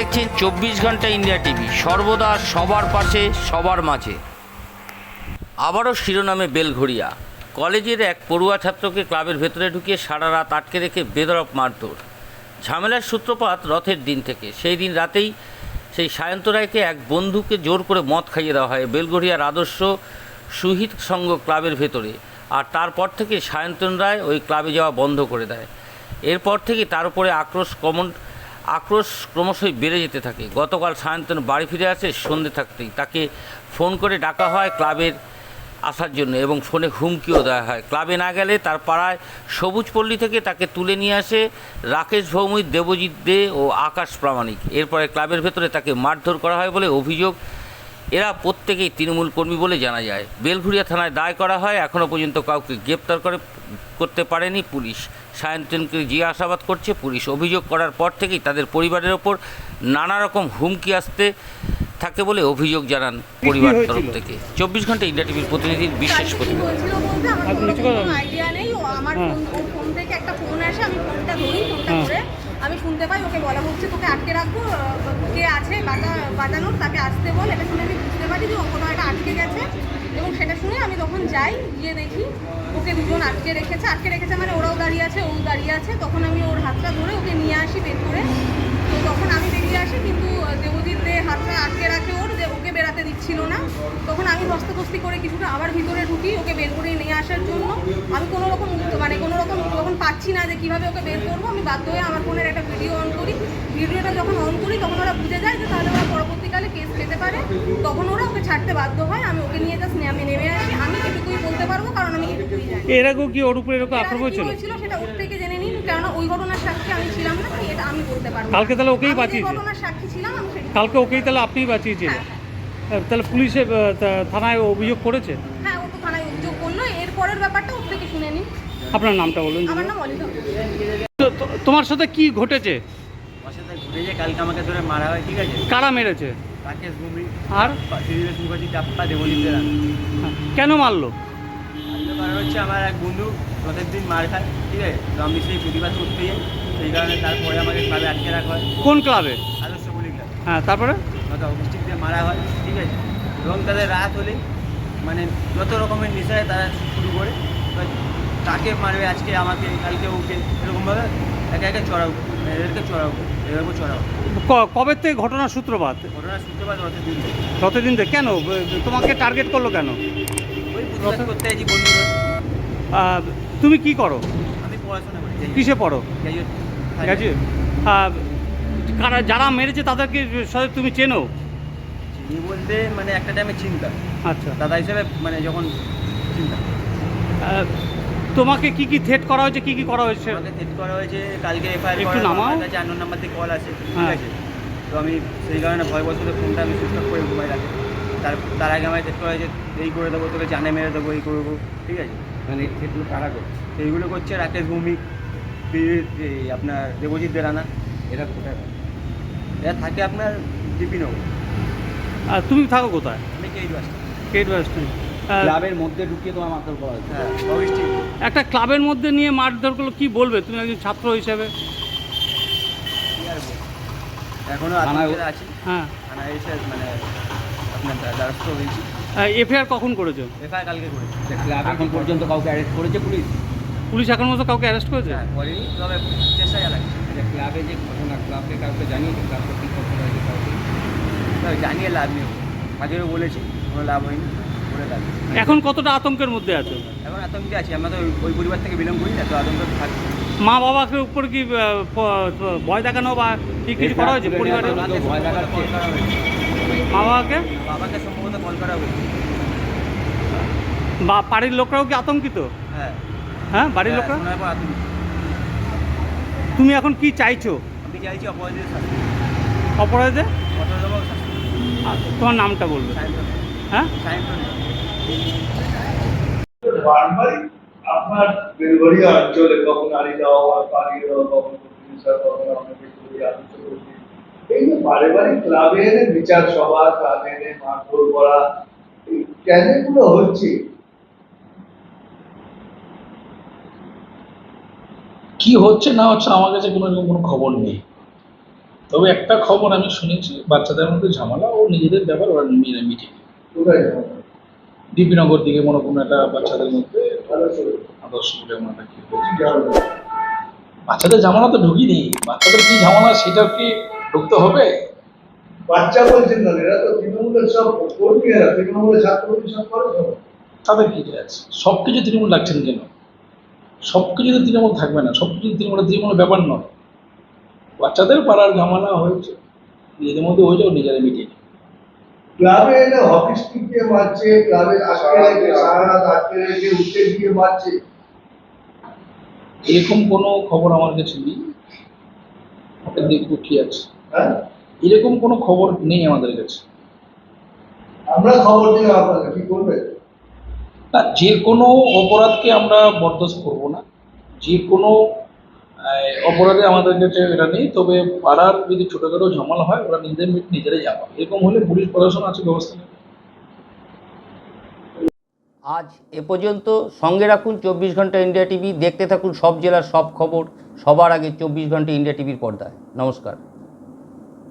দেখছেন চব্বিশ ঘণ্টা ইন্ডিয়া টিভি। সর্বদা সবার পাশে, সবার মাঝে। আবারও শিরোনামে বেলঘড়িয়া। কলেজের এক পড়ুয়া ছাত্রকে ক্লাবের ভেতরে ঢুকিয়ে সারা রাত আটকে রেখে বেদরক মারধর। ঝামেলার সূত্রপাত রথের দিন থেকে। সেই দিন রাতেই সেই সায়ন্ত রায়কে এক বন্ধুকে জোর করে মদ খাইয়ে দেওয়া হয় বেলগড়িয়ার আদর্শ সুহিত সংঘ ক্লাবের ভেতরে। আর তারপর থেকে সায়ন্তন রায় ওই ক্লাবে যাওয়া বন্ধ করে দেয়। এরপর থেকে তার উপরে আক্রোশ কমন আক্রোশ ক্রমশই বেড়ে যেতে থাকে। গতকাল সায়ন্তন বাড়ি ফিরে আসে সন্ধে থাকতেই। তাকে ফোন করে ডাকা হয় ক্লাবের আসার জন্য এবং ফোনে হুমকিও দেওয়া হয়। ক্লাবে না গেলে তার পাড়ায় সবুজ পল্লী থেকে তাকে তুলে নিয়ে আসে রাকেশ ভৌমিক, দেবজিৎ দে ও আকাশ প্রামাণিক। এরপরে ক্লাবের ভেতরে তাকে মারধর করা হয় বলে অভিযোগ এরা প্রত্যেকেই তৃণমূল কর্মী বলে জানা যায়। বেলঘুরিয়া থানায় দায় করা হয় এখনও পর্যন্ত কাউকে গ্রেপ্তার করে করতে পারেনি পুলিশ। সায়ন্তনকে জিজ্ঞাসাবাদ করছে পুলিশ অভিযোগ করার পর থেকেই তাদের পরিবারের ওপর নানা রকম হুমকি আসতে থাকে বলে অভিযোগ জানান পরিবার তরফ থেকে। চব্বিশ ঘণ্টা ইন্ডিয়া টিভির প্রতিনিধির বিশেষ প্রতিবেদন আমার আমার হ্যাঁ। ফোন থেকে একটা ফোন আসে আমি ফোনটা ধরি ফোনটা হ্যাঁ। শুনতে পাই, ওকে বলা হচ্ছে, তোকে আটকে রাখব কে আছে, বাজা, বাজানোর, তাকে আসতে বল, এটা শুনে আমি বুঝতে পারি যে ও কোথাও একটা আটকে গেছে। এবং সেটা শুনে আমি তখন যাই, গিয়ে দেখি ওকে দুজন আটকে রেখেছে। আটকে রেখেছে মানে ওরাও দাঁড়িয়ে আছে, ও দাঁড়িয়ে আছে। তখন আমি ওর হাতটা ধরে ওকে নিয়ে আসি বের করে। তো তখন আমি বেরিয়ে আসি, কিন্তু দেবজিৎ দে হাতটা আটকে রাখে ওর, যে ওকে বেরাতে দিচ্ছিল না। তখন আমি হস্তকস্তি করে কিছুটা, আবার ভিতরে ঢুকি, ওকে বের করে নিয়ে আসার জন্য। আমি কোনো রকম মানে কোনো তখন পাচ্ছি না যে কীভাবে ওকে বের করব আমি বাধ্য হয়ে আমার ফোনের একটা ভিডিও অন করি। ভিডিওটা যখন অন করি তখন ওরা বুঝে যায় যে তাহলে ওরা পরবর্তীকালে কেস পেতে পারে। তখন ওরা ওকে ছাড়তে বাধ্য হয় আমি ওকে নিয়ে জাস্ট আমি নেমে আসি। আমি এটুকুই বলতে পারব কারণ আমি এটুকুই জানি। এর আগেও কি ওর উপরে এরকম আক্রমণ ছিল? হয়েছিল সেটা ওর থেকে জেনে নিন কেননা ওই ঘটনার সাক্ষী আমি ছিলাম না এটা আমি বলতে পারব কালকে তাহলে ওকেই আমি যে বাঁচিয়েছে? ঘটনার সাক্ষী ছিলাম আমি কালকে ওকেই তাহলে আপনিই বাঁচিয়েছিলেন হ্যাঁ, তাহলে পুলিশে থানায় অভিযোগ করেছে? হ্যাঁ ও তো থানায় অভিযোগ করল এর পরের ব্যাপারটা ওর থেকে শুনে নিন। আপনার নামটা বলুন আমার নাম তো- তো- তোমার সাথে কি ঘটেছে? আমার সাথে ঘুরে কালকে আমাকে ধরে মারা হয় ঠিক আছে? কারা মেরেছে? রাকেশ ভূমি। আর? শ্রীদেশ মুখার্জি চাপ্পা হ্যাঁ, কেন মারলো? কারণ হচ্ছে আমার এক বন্ধু রথের দিন মার খায় ঠিক আছে? তো আমি সেই প্রতিবাদ করতে যাই। সেই কারণে তারপরে আমাকে ক্লাবে আটকে রাখা হয়। কোন ক্লাবে? আদর্শ বলি ক্লাব। হ্যাঁ তারপরে? অফিস্টিক দিয়ে মারা হয় ঠিক আছে? এবং তাদের রাত হলে মানে যত রকমের নেশায় তারা শুরু করে এবার তাকে মারবে আজকে আমাকে কালকে ওকে এরকমভাবে একে একে চড়াও এদেরকে চড়াও এরকম চড়াও। কবে থেকে ঘটনার সূত্রপাত? ঘটনার সূত্রপাত যতদিন যতদিন থেকে কেন? তোমাকে টার্গেট করল কেন? ওই করতে আছি বন্ধুরা তুমি কি করো? আমি পড়াশোনা করি কিসে পড়ো? গ্র্যাজুয়েট। কারা যারা মেরেছে তাদেরকে সাথে তুমি চেনো? চিনি বলতে মানে একটা টাইমে চিন্তা আচ্ছা। দাদা হিসেবে মানে যখন চিন্তা তোমাকে কি কি থ্রেট করা হয়েছে কি কি করা হয়েছে? আমাকে সেট করা হয়েছে কালকে এফআইআর একটু নামাও। কাছে নাম্বার থেকে কল আছে ঠিক হ্যাঁ। আছে? তো আমি সেই কারণে ভয় বসত ফোনটা আমি সুইচ অফ করে ঘুমাই রাখি। তার তার আগে আমাকে সেট করা হয়েছে এই করে দেবো তোকে জানে মেরে দেবো এই করব ঠিক আছে? মানে সেগুলো কারা করছে? এইগুলো করছে রাকেশ ভৌমিক আপনার দেবজিৎ দেরানা এরা কোথায়? এরা থাকে আপনার ডিপিনগর আর তুমি থাকো কোথায়? আমি কে আসছি কেট ওয়েস্টার্ন ক্লাবের মধ্যে ঢুকিয়ে তোমার মারধর করা হয়েছে। হ্যাঁ অবশ্যই। একটা ক্লাবের মধ্যে নিয়ে মারধর করল কি বলবে? তুমি একজন ছাত্র হিসেবে। কি আর বলব? এখনও থানায়- আছি। হ্যাঁ। থানায় এসে মানে আপনার দ্বারস্থ হয়েছি। এফআইআর কখন করেছ? এফআইআর কালকে করেছি। এখন পর্যন্ত কাউকে অ্যারেস্ট করেছে পুলিশ? পুলিশ এখন মতো কাউকে অ্যারেস্ট করেছে? হ্যাঁ করিনি তবে চেষ্টা চালাচ্ছি আচ্ছা ক্লাবে যে ঘটনা ক্লাবকে কাউকে জানিয়েছে? ক্লাবকে কী ঘটনা হয়েছে কাউকে? তবে জানিয়ে লাভ নেই। আগেও বলেছি কোনো লাভ হয়নি। লাভ এখন কতটা আতঙ্কের মধ্যে আছো? এখন আতঙ্কে আছি আমরা তো ওই- পরিবার থেকে বিলং করি না তো আতঙ্ক থাকি মা বাবাকে উপর কি ভয় দেখানো বা কি কিছু করা হয়েছে পরিবারে? ভয় দেখাচ্ছে? মা বাবাকে বাবাকে সম্ভবত কল করা হয়েছে। বা বাড়ির লোকরাও কি আতঙ্কিত? হ্যাঁ। হ্যাঁ বাড়ির লোকরা? পর আতঙ্ক তুমি এখন কি চাইছো? আমি চাইছি অপরাধীদের শাস্তি। অপরাধে কঠোরতম তোমার নামটা বলবে। হ্যাঁ? বারবারই আপনার অঞ্চলে কখন দেওয়া কখন কখন আপনাকে চুরি আলোচনা করছি এই যে বারে বারে ক্লাবে এনে বিচার সভা ক্লাবে এনে মারধর করা কেন এগুলো হচ্ছে? কি হচ্ছে না হচ্ছে আমার কাছে কোনো এরকম কোনো খবর নেই। তবে একটা খবর আমি শুনেছি বাচ্চাদের মধ্যে ঝামেলা ও নিজেদের ব্যাপার ওরা মিলে মিটিং কোথায় যাব? ডিপিনগর দিকে মনে কোনো একটা বাচ্চাদের মধ্যে আদর্শ বলে আমার একটা কি বাচ্চাদের ঝামেলা তো ঢুকিনি। বাচ্চাদের কি ঝামেলা সেটা কি ঢুকতে হবে? বাচ্চা বলছেন না এরা তো তৃণমূলের সব কর্মী এরা তৃণমূলের ছাত্র সব করে তাদের কি আছে? সব কিছু তৃণমূল লাগছেন কেন? সব কিছু তো তৃণমূল থাকবে না। সব কিছু তৃণমূলের তৃণমূলের ব্যাপার নয়। বাচ্চাদের পাড়ার ঝামেলা হয়েছে। নিজেদের মধ্যে হয়ে যাও নিজেরা মিটিয়ে। ক্লাবে এলে হকি স্টিক দিয়ে মারছে ক্লাবে আটকে রেখে সারা রাত আটকে রেখে উঠে গিয়ে মারছে। এরকম কোনো খবর আমার কাছে নেই। দেখব কি আছে? হ্যাঁ? এরকম কোনো খবর নেই আমাদের কাছে। আমরা খবর দিলাম আপনাকে কি করবে? না যে কোনো অপরাধকে আমরা বরদাস্ত করব না। যে কোনো অপরাধে আমাদের কাছে এটা নেই। তবে পাড়ার যদি ছোটোখাটো ঝামেলা হয়, ওরা নিজের মিট নিজেরাই যাওয়া এরকম হলে পুলিশ প্রশাসন আছে ব্যবস্থা আজ এ পর্যন্ত সঙ্গে রাখুন চব্বিশ ঘণ্টা ইন্ডিয়া টিভি। দেখতে থাকুন সব জেলার সব খবর। সবার আগে চব্বিশ ঘণ্টা ইন্ডিয়া টিভির পর্দায়। নমস্কার।